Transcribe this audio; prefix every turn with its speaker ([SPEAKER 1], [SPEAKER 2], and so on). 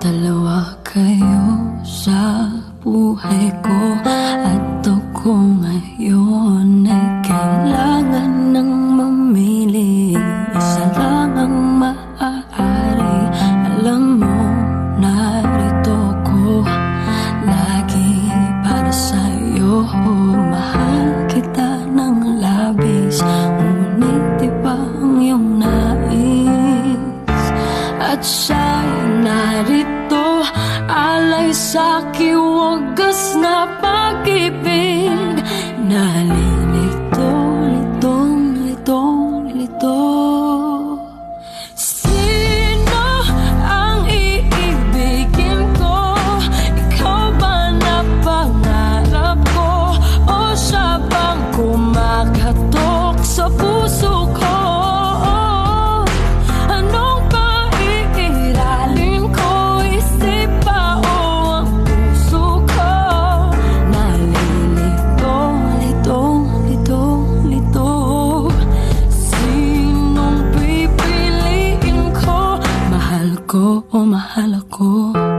[SPEAKER 1] Dalawa kayo sa buhay ko At ako ngayon ay kailangan ng mamili. Isa lang ang maaari. Alam mo, narito ko Lagi para sa'yo. Mahal kita ng labis Ngunit iba ang iyong nais. At siya'y narito Alay sa kiwagas na pag-ibig Nalilito, ko? Mahal ko o mahal ako?